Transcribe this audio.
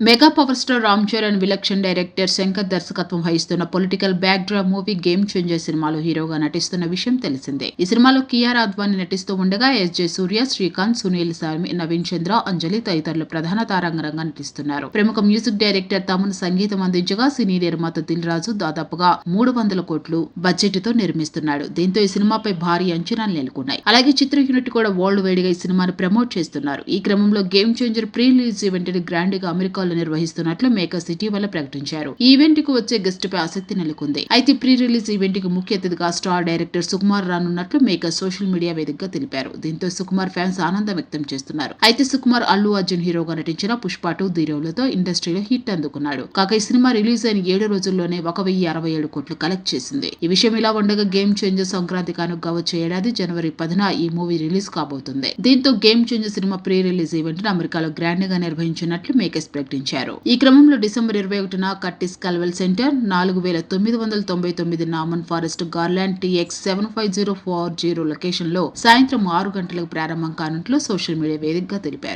Mega power star Ram Charan విలక్షణ్ director Shankar దర్శకత్వం వహిస్తున్న political backdrop movie game changer సినిమాలో హీరోగా నటిస్తున్న విషయం తెలిసిందే. ఈ సినిమాలో కియార్ అద్వాని నటిస్తూ ఉండగా ఎస్ జె సూర్య శ్రీకాంత్ సునీల్ సామి నవీన్ చంద్ర అంజలి తదితరులు ప్రధాన తారాంగంగా నటిస్తున్నారు. ప్రముఖ మ్యూజిక్ డైరెక్టర్ తమను సంగీతం అందించగా సినీ నిర్మాత దిల్ రాజు దాదాపుగా మూడు వందల కోట్లు బడ్జెట్తో నిర్మిస్తున్నాడు. దీంతో ఈ సినిమాపై భారీ అంచనాలు నెలకొన్నాయి. అలాగే చిత్ర యూనిట్ కూడా వరల్డ్ వైడ్గా ఈ సినిమాను ప్రమోట్ చేస్తున్నారు. ఈ క్రమంలో గేమ్ చేంజర్ ప్రీ రిలీజ్ ఈవెంట్ని గ్రాండ్గా అమెరికాలో నిర్వహిస్తున్నట్లు మేకర్స్ ఇటీవల ప్రకటించారు. ఈ ఈవెంట్కు వచ్చే గెస్ట్ పై ఆసక్తి నెలకొంది. అయితే ప్రీ రిలీజ్ ఈవెంట్కు ముఖ్య అతిథిగా స్టార్ డైరెక్టర్ సుకుమార్ రానున్నట్లు మేకర్స్ సోషల్ మీడియా వేదికగా తెలిపారు. దీంతో సుకుమార్ ఫ్యాన్స్ ఆనందం వ్యక్తం చేస్తున్నారు. అయితే సుకుమార్ అల్లు అర్జున్ హీరోగా నటించిన పుష్ప టూ ధీరోలతో ఇండస్ట్రీలో హిట్ అందుకున్నాడు. కాక ఈ సినిమా రిలీజ్ అయిన ఏడు రోజుల్లోనే ఒక వెయ్యి అరవై ఏడు కోట్లు కలెక్ట్ చేసింది. ఈ విషయం ఇలా ఉండగా గేమ్ చేంజర్ సంక్రాంతి కానుక వచ్చే ఏడాది జనవరి పదిన ఈ మూవీ రిలీజ్ కాబోతుంది. దీంతో గేమ్ చేంజర్ సినిమా ప్రీ రిలీజ్ ఈవెంట్ అమెరికాలో గ్రాండ్గా నిర్వహించినట్లు మేకర్స్ ప్రకటించారు. ఈ క్రమంలో డిసెంబర్ ఇరవై ఒకటిన కట్టిస్ కల్వెల్ సెంటర్ నాలుగు వేల తొమ్మిది వందల తొంభై తొమ్మిది Naman forest Garland TX seven five zero four zero లొకేషన్లో సాయంత్రం ఆరు గంటలకు ప్రారంభం కానున్నట్లు సోషల్ మీడియా వేదికగా తెలిపారు.